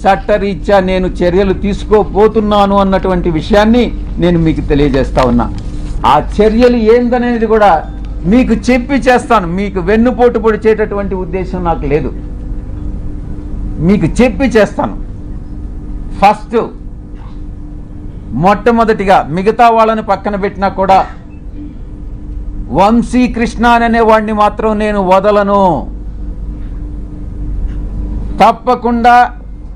చట్టరీత్యా నేను చర్యలు తీసుకోబోతున్నాను అన్నటువంటి విషయాన్ని నేను మీకు తెలియజేస్తా ఉన్నా. ఆ చర్యలు ఏందనేది కూడా మీకు చెప్పి చేస్తాను. మీకు వెన్నుపోటు పొడిచేటటువంటి ఉద్దేశం నాకు లేదు. మీకు చెప్పి చేస్తాను. ఫస్ట్ మొట్టమొదటిగా మిగతా వాళ్ళని పక్కన పెట్టినా కూడా వంశీ కృష్ణ అనే వాడిని మాత్రం నేను వదలను. తప్పకుండా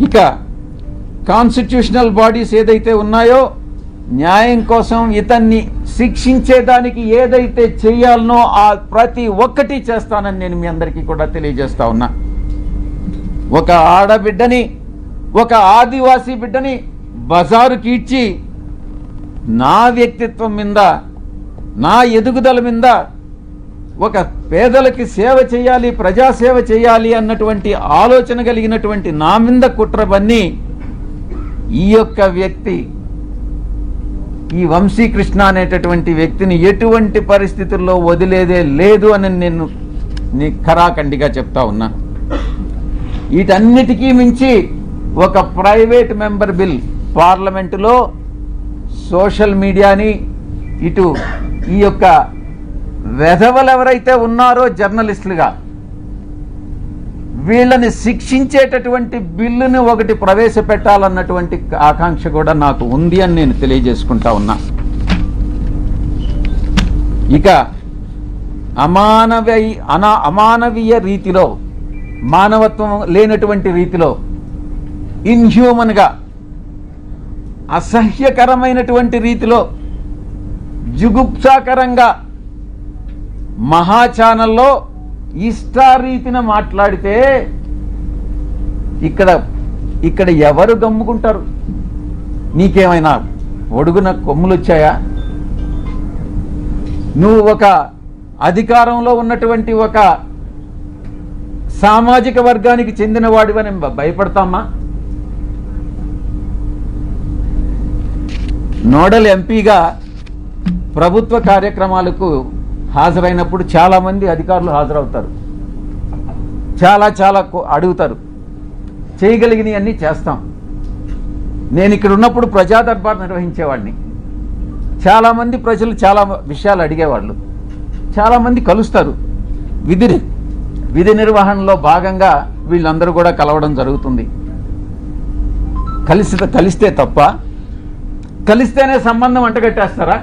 ఇక కాన్స్టిట్యూషనల్ బాడీస్ ఏదైతే ఉన్నాయో న్యాయం కోసం ఇతన్ని శిక్షించేదానికి ఏదైతే చేయాలనో ఆ ప్రతి ఒక్కటి చేస్తానని నేను మీ అందరికీ కూడా తెలియజేస్తా ఉన్నా. ఒక ఆడబిడ్డని ఒక ఆదివాసీ బిడ్డని బజారుకి ఇచ్చి నా వ్యక్తిత్వం మీద నా ఎదుగుదల మీద ఒక పేదలకి సేవ చేయాలి ప్రజాసేవ చేయాలి అన్నటువంటి ఆలోచన కలిగినటువంటి నా మీద కుట్రబన్ని ఈ యొక్క వ్యక్తి ఈ వంశీకృష్ణ అనేటటువంటి వ్యక్తిని ఎటువంటి పరిస్థితుల్లో వదిలేదే లేదు అని నేను నీ ఖరాఖండిగా చెప్తా ఉన్నా. వీటన్నిటికీ మించి ఒక ప్రైవేట్ మెంబర్ బిల్ పార్లమెంటులో సోషల్ మీడియాని ఇటు ఈ యొక్క వెధవలు ఎవరైతే ఉన్నారో జర్నలిస్టులుగా వీళ్ళని శిక్షించేటటువంటి బిల్లుని ఒకటి ప్రవేశపెట్టాలన్నటువంటి ఆకాంక్ష కూడా నాకు ఉంది అని నేను తెలియజేసుకుంటా ఉన్నా. ఇక అమానవీ అనా అమానవీయ రీతిలో మానవత్వం లేనటువంటి రీతిలో ఇన్హ్యూమన్గా అసహ్యకరమైనటువంటి రీతిలో జుగుప్సాకరంగా మహా ఛానల్లో ఇష్టారీతిన మాట్లాడితే ఇక్కడ ఇక్కడ ఎవరు గమ్ముకుంటారు? నీకేమైనా ఒడుగున కొమ్ములు వచ్చాయా నువ్వు ఒక అధికారంలో ఉన్నటువంటి ఒక సామాజిక వర్గానికి చెందినవాడివని భయపడతామా నోడల్ ఎంపీగా ప్రభుత్వ కార్యక్రమాలకు హాజరైనప్పుడు చాలామంది అధికారులు హాజరవుతారు. చాలా చాలా కో- అడుగుతారు. చేయగలిగినవి అన్నీ చేస్తాం. నేను ఇక్కడ ఉన్నప్పుడు ప్రజా దర్బార్ నిర్వహించేవాడిని. చాలామంది ప్రజలు చాలా విషయాలు అడిగేవాళ్ళు. చాలామంది కలుస్తారు. విధి విధి నిర్వహణలో భాగంగా వీళ్ళందరూ కూడా కలవడం జరుగుతుంది. కలిసి కలిస్తే తప్ప కలిస్తేనే సంబంధం అంటగట్టేస్తారా?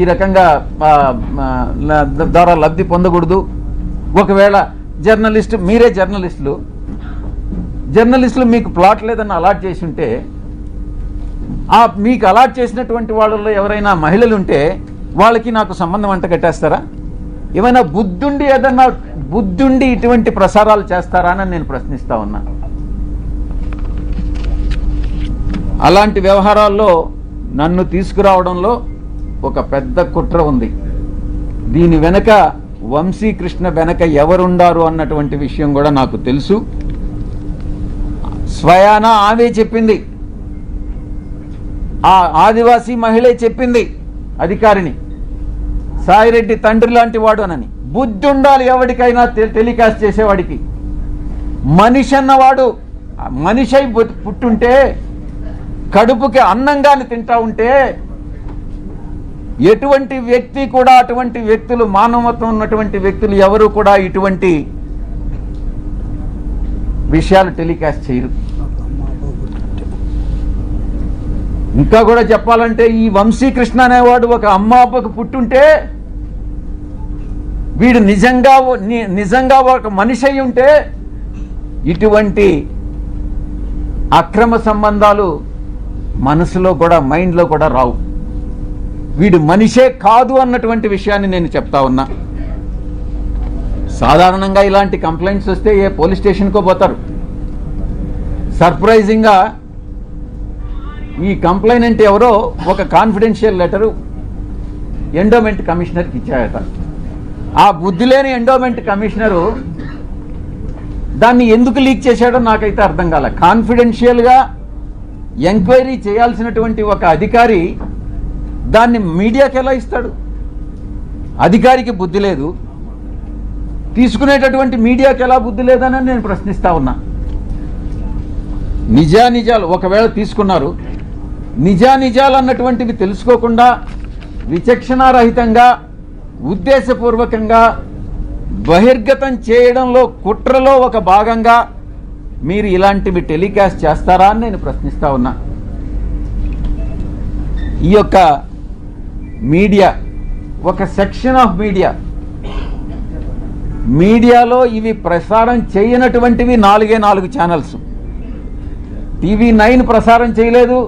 ఈ రకంగా ద్వారా లబ్ధి పొందకూడదు. ఒకవేళ జర్నలిస్ట్ మీరే జర్నలిస్టులు. జర్నలిస్టులు మీకు ప్లాట్ లేదని అలాట్ చేసి ఉంటే ఆ మీకు అలాట్ చేసినటువంటి వాళ్ళలో ఎవరైనా మహిళలు ఉంటే వాళ్ళకి నాకు సంబంధం అంట కట్టేస్తారా? ఏమైనా బుద్ధుండి ఏదన్నా బుద్ధుండి ఇటువంటి ప్రసారాలు చేస్తారా అని నేను ప్రశ్నిస్తా ఉన్నా. అలాంటి వ్యవహారాల్లో నన్ను తీసుకురావడంలో ఒక పెద్ద కుట్ర ఉంది. దీని వెనక వంశీకృష్ణ వెనక ఎవరుండారు అన్నటువంటి విషయం కూడా నాకు తెలుసు. స్వయాన ఆమె చెప్పింది. ఆ ఆదివాసీ మహిళే చెప్పింది అధికారిని. సాయిరెడ్డి తండ్రి లాంటి వాడు అనని. బుద్ధి ఉండాలి ఎవరికైనా టెలికాస్ట్ చేసేవాడికి. మనిషి అన్నవాడు మనిషి పుట్టుంటే కడుపుకి అన్నంగాని తింటా ఉంటే ఎటువంటి వ్యక్తి కూడా అటువంటి వ్యక్తులు మానవత్వం ఉన్నటువంటి వ్యక్తులు ఎవరు కూడా ఇటువంటి విషయాలు టెలికాస్ట్ చేయరు. ఇంకా కూడా చెప్పాలంటే ఈ వంశీకృష్ణ అనేవాడు ఒక అమ్మ అబ్బకు పుట్టుంటే వీడు నిజంగా ఓ- ని- నిజంగా ఒక మనిషి అయి ఉంటే ఇటువంటి అక్రమ సంబంధాలు మనసులో కూడా మైండ్లో కూడా రావు. వీడు మనిషే కాదు అన్నటువంటి విషయాన్ని నేను చెప్తా ఉన్నా. సాధారణంగా ఇలాంటి కంప్లైంట్స్ వస్తే ఏ పోలీస్ స్టేషన్కో పోతారు. సర్ప్రైజింగ్గా ఈ కంప్లైనెంట్ ఎవరో ఒక కాన్ఫిడెన్షియల్ లెటరు ఎండోమెంట్ కమిషనర్కి ఇచ్చాయట. ఆ బుద్ధి లేని ఎండోమెంట్ కమిషనరు దాన్ని ఎందుకు లీక్ చేశాడో నాకైతే అర్థం కాలే. కాన్ఫిడెన్షియల్గా ఎంక్వైరీ చేయాల్సినటువంటి ఒక అధికారి దాన్ని మీడియాకి ఎలా ఇస్తాడు? అధికారికి బుద్ధి లేదు. తీసుకునేటటువంటి మీడియాకి ఎలా బుద్ధి లేదని నేను ప్రశ్నిస్తా ఉన్నా. నిజానిజాలు ఒకవేళ తీసుకున్నారు నిజానిజాలు అన్నటువంటివి తెలుసుకోకుండా విచక్షణారహితంగా ఉద్దేశపూర్వకంగా బహిర్గతం చేయడంలో కుట్రలో ఒక భాగంగా మీరు ఇలాంటివి టెలికాస్ట్ చేస్తారా అని నేను ప్రశ్నిస్తా ఉన్నా. ఈ యొక్క మీడియా ఒక సెక్షన్ ఆఫ్ మీడియా. మీడియాలో ఇవి ప్రసారం చేయనటువంటివి నాలుగే నాలుగు ఛానల్స్. టీవీ నైన్ ప్రసారం చేయలేదు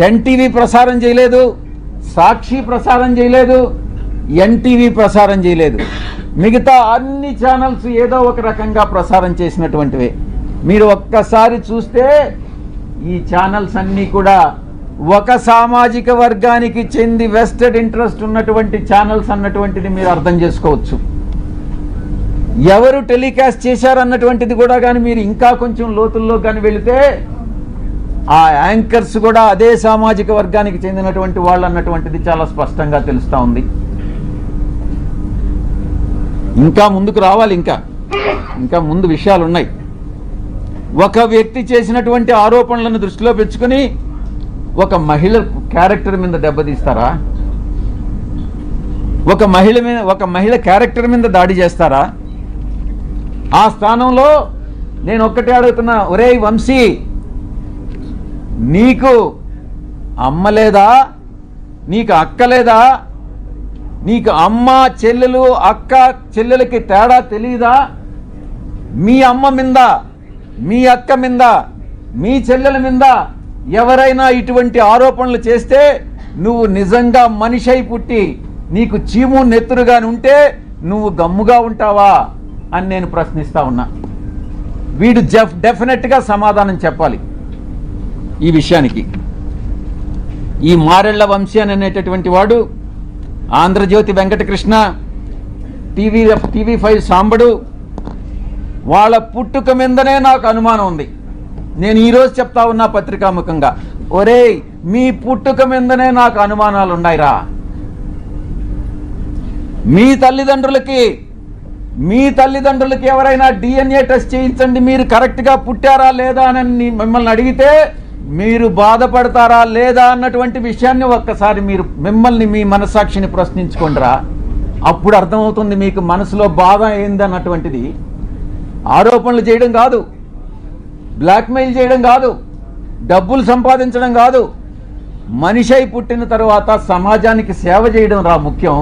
టెన్ టీవీ ప్రసారం చేయలేదు సాక్షి ప్రసారం చేయలేదు ఎన్టీవీ ప్రసారం చేయలేదు. మిగతా అన్ని ఛానల్స్ ఏదో ఒక రకంగా ప్రసారం చేసినటువంటివే. మీరు ఒక్కసారి చూస్తే ఈ ఛానల్స్ అన్నీ కూడా ఒక సామాజిక వర్గానికి చెంది వెస్టెడ్ ఇంట్రెస్ట్ ఉన్నటువంటి ఛానల్స్ అన్నటువంటిది మీరు అర్థం చేసుకోవచ్చు. ఎవరు టెలికాస్ట్ చేశారన్నటువంటిది కూడా కానీ మీరు ఇంకా కొంచెం లోతుల్లో కానీ వెళితే ఆ యాంకర్స్ కూడా అదే సామాజిక వర్గానికి చెందినటువంటి వాళ్ళు అన్నటువంటిది చాలా స్పష్టంగా తెలుస్తూ ఉంది. ఇంకా ముందుకు రావాలి ఇంకా. ఇంకా ముందు విషయాలు ఉన్నాయి ఒక వ్యక్తి చేసినటువంటి ఆరోపణలను దృష్టిలో పెంచుకొని ఒక మహిళ క్యారెక్టర్ మీద దెబ్బతీస్తారా? ఒక మహిళ మీద ఒక మహిళ క్యారెక్టర్ మీద దాడి చేస్తారా? ఆ స్థానంలో నేను ఒక్కటే అడుగుతున్నా ఒరే వంశీ నీకు అమ్మ లేదా? నీకు అక్క లేదా? నీకు అమ్మ చెల్లెలు అక్క చెల్లెలకి తేడా తెలియదా మీ అమ్మ మింద మీ అక్క మింద మీ చెల్లెల మింద ఎవరైనా ఇటువంటి ఆరోపణలు చేస్తే నువ్వు నిజంగా మనిషి పుట్టి నీకు చీము నెత్తురుగాని ఉంటే నువ్వు గమ్ముగా ఉంటావా అని నేను ప్రశ్నిస్తా ఉన్నా. వీడు జఫ్ డెఫినెట్గా సమాధానం చెప్పాలి. ఈ విషయానికి. ఈ మారెళ్ళ వంశీ అని అనేటటువంటి వాడు Andhra Jyothi Venkatakrishna TV TV five Sambadu వాళ్ళ పుట్టుక మీదనే నాకు అనుమానం ఉంది. నేను ఈరోజు చెప్తా ఉన్నా పత్రికాముఖంగా. ఒరేయ్ మీ పుట్టుక మీదనే నాకు అనుమానాలు ఉన్నాయిరా మీ తల్లిదండ్రులకి మీ తల్లిదండ్రులకి ఎవరైనా డిఎన్ఏ టెస్ట్ చేయించండి మీరు కరెక్ట్గా పుట్టారా లేదా అని మిమ్మల్ని అడిగితే మీరు బాధపడతారా లేదా అన్నటువంటి విషయాన్ని ఒక్కసారి మీరు మిమ్మల్ని మీ మనసాక్షిని ప్రశ్నించుకుంటారా అప్పుడు అర్థమవుతుంది మీకు మనసులో బాధ ఏంది అన్నటువంటిది ఆరోపణలు చేయడం కాదు. బ్లాక్మెయిల్ చేయడం కాదు డబ్బులు సంపాదించడం కాదు. మనిషి అయి పుట్టిన తర్వాత సమాజానికి సేవ చేయడం రా ముఖ్యం.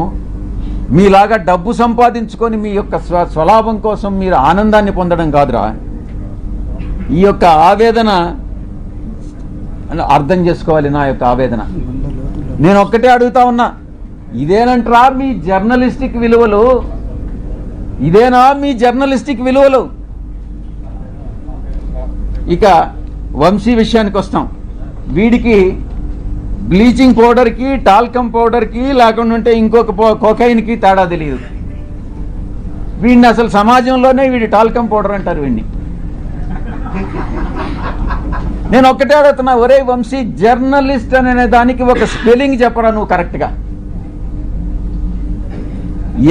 మీలాగా డబ్బు సంపాదించుకొని మీ యొక్క స్వ స్వలాభం కోసం మీరు ఆనందాన్ని పొందడం కాదురా. ఈ యొక్క ఆవేదన అర్థం చేసుకోవాలి నా యొక్క ఆవేదన. నేను ఒక్కటే అడుగుతా ఉన్నా ఇదేనంటరా మీ జర్నలిస్టిక్ విలువలు? ఇదేనా మీ జర్నలిస్టిక్ విలువలు? ఇక వంశీ విషయానికి వస్తాం. వీడికి బ్లీచింగ్ పౌడర్కి టాల్కమ్ పౌడర్కి లేకుండా ఉంటే ఇంకొక కోకైన్కి తేడా తెలియదు వీడిని అసలు సమాజంలోనే వీడి టాల్కమ్ పౌడర్ అంటారు వీడిని. నేను ఒక్కటే అడుగుతున్నా ఒరే వంశీ జర్నలిస్ట్ అనే దానికి ఒక స్పెల్లింగ్ చెప్పరా నువ్వు కరెక్ట్గా?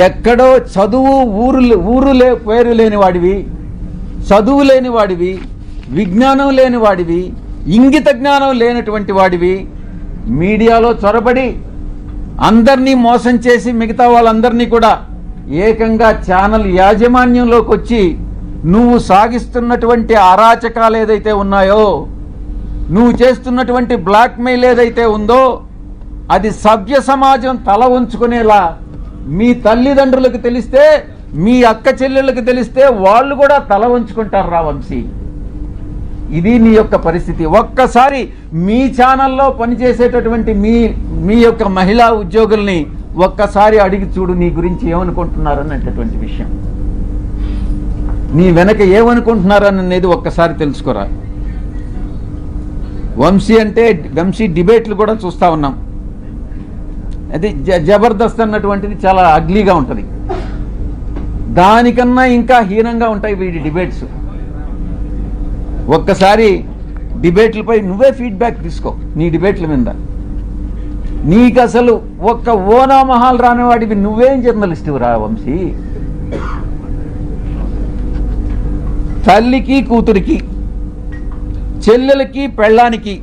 ఎక్కడో చదువు ఊరు ఊరు లే పేరు లేని వాడివి చదువు లేని వాడివి విజ్ఞానం లేని వాడివి ఇంగిత జ్ఞానం లేనటువంటి వాడివి. మీడియాలో చొరబడి అందరినీ మోసం చేసి మిగతా వాళ్ళందరినీ కూడా ఏకంగా ఛానల్ యాజమాన్యంలోకి వచ్చి నువ్వు సాగిస్తున్నటువంటి అరాచకాలు ఏదైతే ఉన్నాయో నువ్వు చేస్తున్నటువంటి బ్లాక్మెయిల్ ఏదైతే ఉందో అది సభ్య సమాజం తల ఉంచుకునేలా మీ తల్లిదండ్రులకు తెలిస్తే మీ అక్క చెల్లెళ్ళకి తెలిస్తే వాళ్ళు కూడా తల ఉంచుకుంటారు రా వంశీ. ఇది నీ యొక్క పరిస్థితి. ఒక్కసారి మీ ఛానల్లో పనిచేసేటటువంటి మీ మీ యొక్క మహిళా ఉద్యోగుల్ని ఒక్కసారి అడిగి చూడు నీ గురించి ఏమనుకుంటున్నారు అనేటటువంటి విషయం. నీ వెనక ఏమనుకుంటున్నారు అనేది ఒక్కసారి తెలుసుకోరా? వంశీ అంటే వంశీ డిబేట్లు కూడా చూస్తా ఉన్నాం. అది జ జబర్దస్త్ అన్నటువంటిది చాలా అగ్లీగా ఉంటుంది. దానికన్నా ఇంకా హీనంగా ఉంటాయి వీడి డిబేట్స్. ఒక్కసారి డిబేట్లపై నువ్వే ఫీడ్బ్యాక్ తీసుకో నీ డిబేట్ల మీద. నీకు అసలు ఒక్క ఓనా మహాల్ రానివాడివి నువ్వేం జర్నలిస్ట్ రా వంశీ? తల్లికి కూతురికి చెల్లెలకి పెళ్ళానికి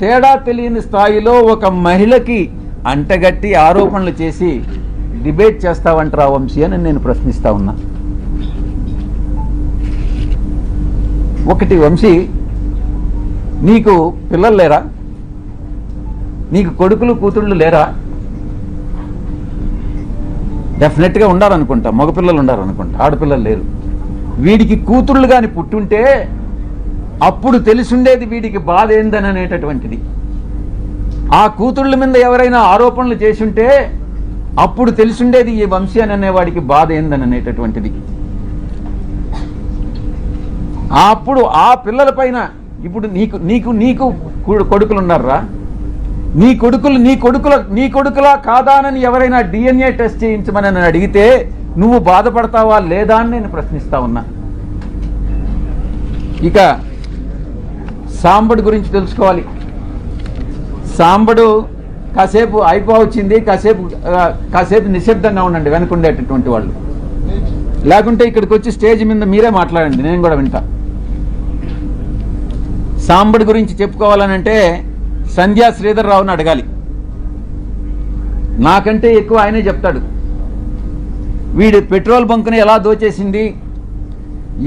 తేడా తెలియని స్థాయిలో ఒక మహిళకి అంటగట్టి ఆరోపణలు చేసి డిబేట్ చేస్తావంటరా వంశీ అని నేను ప్రశ్నిస్తా ఉన్నా. ఒకటి వంశీ నీకు పిల్లలు లేరా? నీకు కొడుకులు కూతుళ్ళు లేరా? డెఫినెట్గా ఉండాలనుకుంటా మగపిల్లలు ఉండాలనుకుంటా ఆడపిల్లలు లేరు. వీడికి కూతుళ్ళు కానీ పుట్టుంటే అప్పుడు తెలిసుండేది వీడికి బాధ ఏందని అనేటటువంటిది. ఆ కూతుళ్ళ మీద ఎవరైనా ఆరోపణలు చేసుంటే అప్పుడు తెలిసుండేది ఈ వంశీ అని అనేవాడికి బాధ ఏందని అనేటటువంటిది. అప్పుడు ఆ పిల్లల పైన ఇప్పుడు నీకు నీకు నీకు కొడుకులు ఉన్నారా నీ కొడుకులు నీ కొడుకుల నీ కొడుకులా కాదానని ఎవరైనా డిఎన్ఏ టెస్ట్ చేయించమని నన్ను అడిగితే నువ్వు బాధపడతావా లేదా అని నేను ప్రశ్నిస్తా ఉన్నా. ఇక సాంబడు గురించి తెలుసుకోవాలి. సాంబడు కాసేపు అయిపోవచ్చింది కాసేపు కాసేపు నిశ్శబ్దంగా ఉండండి వెనుకుండేటటువంటి వాళ్ళు. లేకుంటే ఇక్కడికి వచ్చి స్టేజ్ మీద మీరే మాట్లాడండి నేను కూడా వింటా. సాంబడి గురించి చెప్పుకోవాలనంటే సంధ్యా శ్రీధర్ రావుని అడగాలి. నాకంటే ఎక్కువ ఆయనే చెప్తాడు. వీడి పెట్రోల్ బంక్ని ఎలా దోచేసింది?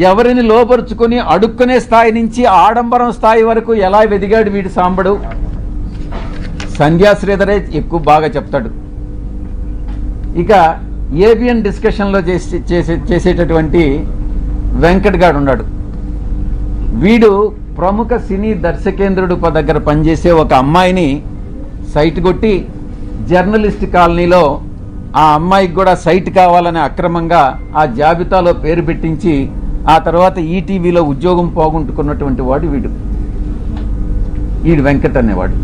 ఎవరిని లోపరుచుకొని అడుక్కునే స్థాయి నుంచి ఆడంబరం స్థాయి వరకు ఎలా వెదిగాడు వీడి సాంబడు? సంధ్యా శ్రీధరే ఎక్కువ బాగా చెప్తాడు. ఇక ఏబిఎన్ డిస్కషన్లో చేసి చేసే చేసేటటువంటి వెంకట్ గాడు ఉన్నాడు వీడు ప్రముఖ సినీ దర్శకేంద్రుడు దగ్గర పనిచేసే ఒక అమ్మాయిని సైట్ కొట్టి జర్నలిస్ట్ కాలనీలో ఆ అమ్మాయికి కూడా సైట్ కావాలని అక్రమంగా ఆ జాబితాలో పేరు పెట్టించి ఆ తర్వాత ఈటీవీలో ఉద్యోగం పోగొట్టుకున్నటువంటి వాడు వీడు. వీడు వెంకట్ అనేవాడు.